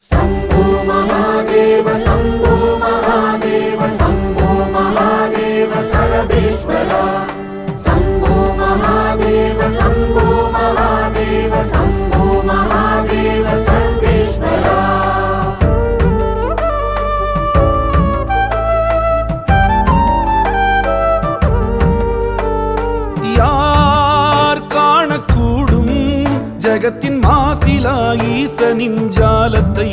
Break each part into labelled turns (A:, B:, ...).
A: शम्भो महादेव शम्भो
B: உலகத்தின் மாசிலா ஈசனின் ஜாலத்தை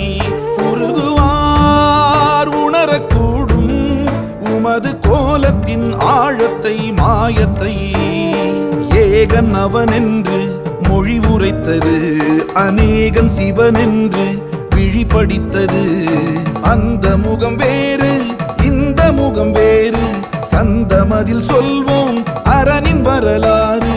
B: உருகுவார் உணரக்கூடும் உமது கோலத்தின் ஆழத்தை மாயத்தை. ஏகன் அவனென்று மொழி உரைத்தது அநேகன் சிவனென்று விழிபடித்தது. அந்த முகம் வேறு இந்த முகம் வேறு சந்தமதில் சொல்வோம் அரணின் வரலாறு.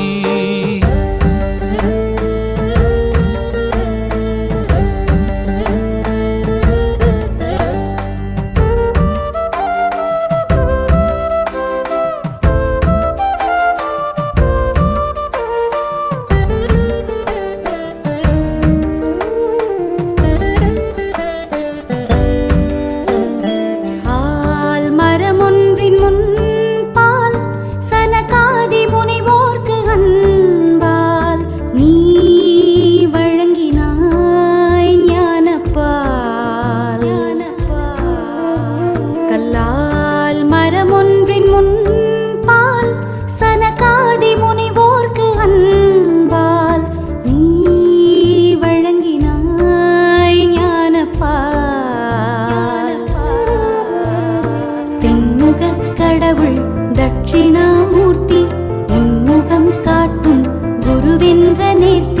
C: தட்சிணாமூர்த்தி உன்முகம் காட்டும் குருவென்ற நேர்த்தி.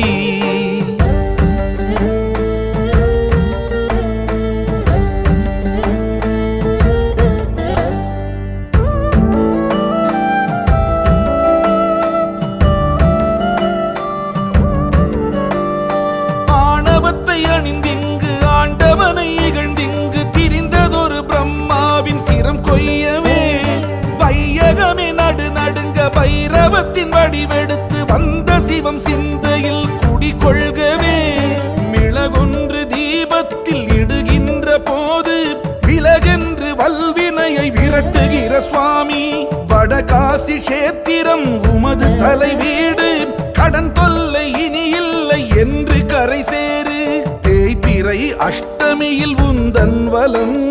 B: பைரவத்தின் வடிவெடுத்து வந்த சிவம் சிந்தையில் குடிகொள்கவே. மிளகொன்று தீபத்தில் இடுகின்ற போது விலகென்று வல்வினையை விரட்டுகிற சுவாமி. வடகாசி கஷேத்திரம் உமது தலைவீடு. கடன் தொல்லை இனி இல்லை என்று கரை சேரு தேய்பிறை அஷ்டமியில் உந்தன் வலம்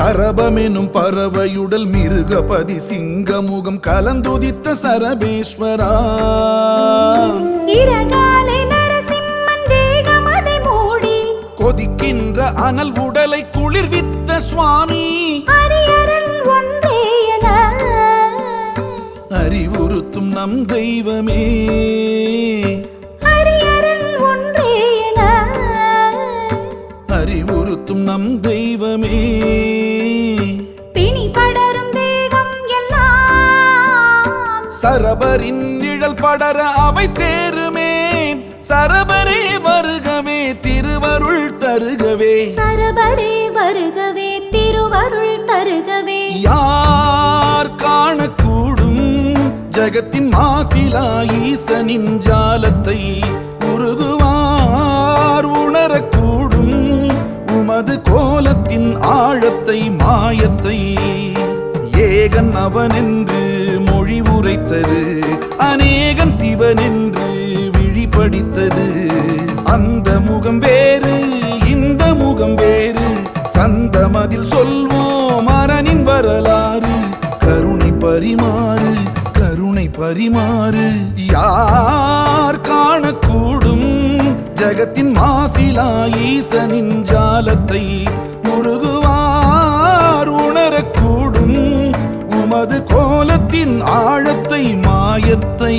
B: சரபமெனும் பறவையுடல் மிருகபதி சிங்கமுகம் கலந்துதித்த சரபேஸ்வரா. கொதிக்கின்ற அனல் உடலை குளிர்வித்த சுவாமி. அறிவுறுத்தும் நம் தெய்வமே. உணர்த்தும் நம் தெய்வமே.
C: பிணி படரும் தேகம் எல்லாம்.
B: சரபரின் நிழல் படர அவை தேருமே. சரபரே வருகவே திருவருள் தருகவே.
C: சரபரே வருகவே திருவருள் தருகவே.
B: யார் காணக்கூடும் ஜகத்தின் மாசிலா ஈசனின் ஜாலத்தை. ஆழத்தை மாயத்தை ஏகன் அவன் என்று மொழி உரைத்தது அநேகன் சிவன் சிவனென்று விழிபடித்தது. அந்த முகம் வேறு இந்த முகம் வேறு சந்தமதில் சொல்வோம் அரணின் வரலாறு. கருணை பரிமாறு கருணை பரிமாறு. யார் காணக்கூடும் ஜகத்தின் மாசிலா ஈசனின் ஜாலத்தை முருகு உணரக்கூடும் கோலத்தின் ஆழத்தை மாயத்தை.